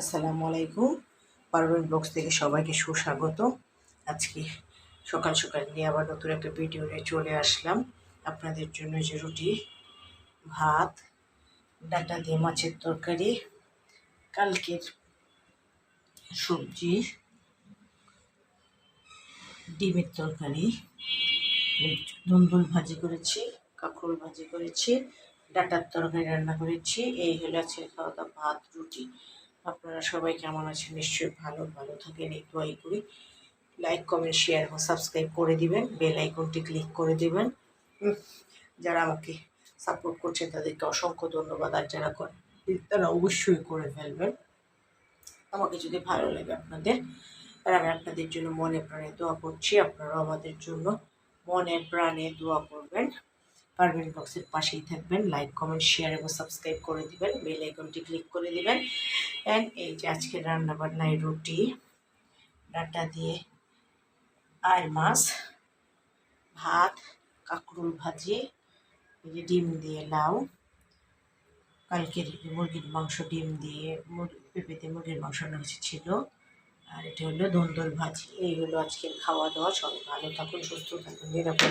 আসসালামু আলাইকুম। পারবেন ব্লগস থেকে সবাইকে সুস্বাগত। আজকে সকাল সকাল নিয়ে আবার নতুন একটা ভিডিও নিয়ে চলে আসলাম। আপনাদের জন্য যে রুটি, ভাত, ডাটা দিয়ে মাছের তরকারি, কালকের সবজি, ডিমের তরকারি, ধুন্দুল ভাজি করেছি, কাঁকরোল ভাজি করেছি, ডাটার তরকারি রান্না করেছি। এই হলো আজকে খাওয়া দাওয়া, ভাত, রুটি। আপনারা সবাই কেমন আছেন নিশ্চয়ই ভালো ভালো থাকেন। এই দোয়াই করি লাইক কমেন্ট শেয়ার এবং সাবস্ক্রাইব করে দিবেন। বেল আইকনটি ক্লিক করে দিবেন। যারা আমাকে সাপোর্ট করছে তাদেরকে অসংখ্য ধন্যবাদ। আর যারা করে, তারা অবশ্যই করে ফেলবেন। আমাকে যদি ভালো লাগে আপনাদের, আর আমি আপনাদের জন্য মনে প্রাণে দোয়া করছি, আপনারাও আমাদের জন্য মনে প্রাণে দোয়া করবেন। পারবেন বক্সের পাশেই থাকবেন। লাইক কমেন্ট শেয়ার এবং সাবস্ক্রাইব করে দিবেন। বেল আইকনটি ক্লিক করে দিবেন। অ্যান্ড এই যে আজকে রান্না বান্নায় রুটি, ডাটা দিয়ে আর মাছ, ভাত, কাঁকরুল ভাজি, এই যে ডিম দিয়ে লাউ কালকের মুরগির মাংস, ডিম দিয়ে পেঁপেতে মুরগির মাংস রান্না হয়েছে ছিল। আর এটা হলো দন্দল ভাজি। এই হলো আজকের খাওয়া দাওয়া। সবাই ভালো থাকুন, সুস্থ থাকুন, নিরাপদ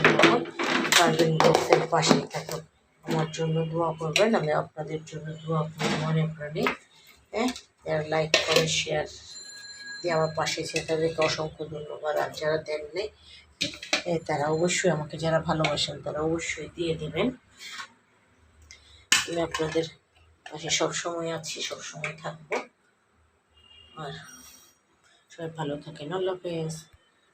থাকুন। বক্সের পাশেই থাকুন। আমার জন্য দোয়া করবেন, আমি আপনাদের জন্য দোয়া করব, মনে প্রাণে। হ্যাঁ? যারা লাইক করে শেয়ার দিয়ে আমার পাশে ছিল তাদেরকে অসংখ্য ধন্যবাদ। আর যারা দেন নেই এ, তারা অবশ্যই আমাকে যারা ভালোবাসেন তারা অবশ্যই দিয়ে দেবেন। আমি আপনাদের পাশে সবসময় আছি সবসময় থাকব। আর সবাই ভালো থাকেন। আল্লাহ হাফেজ।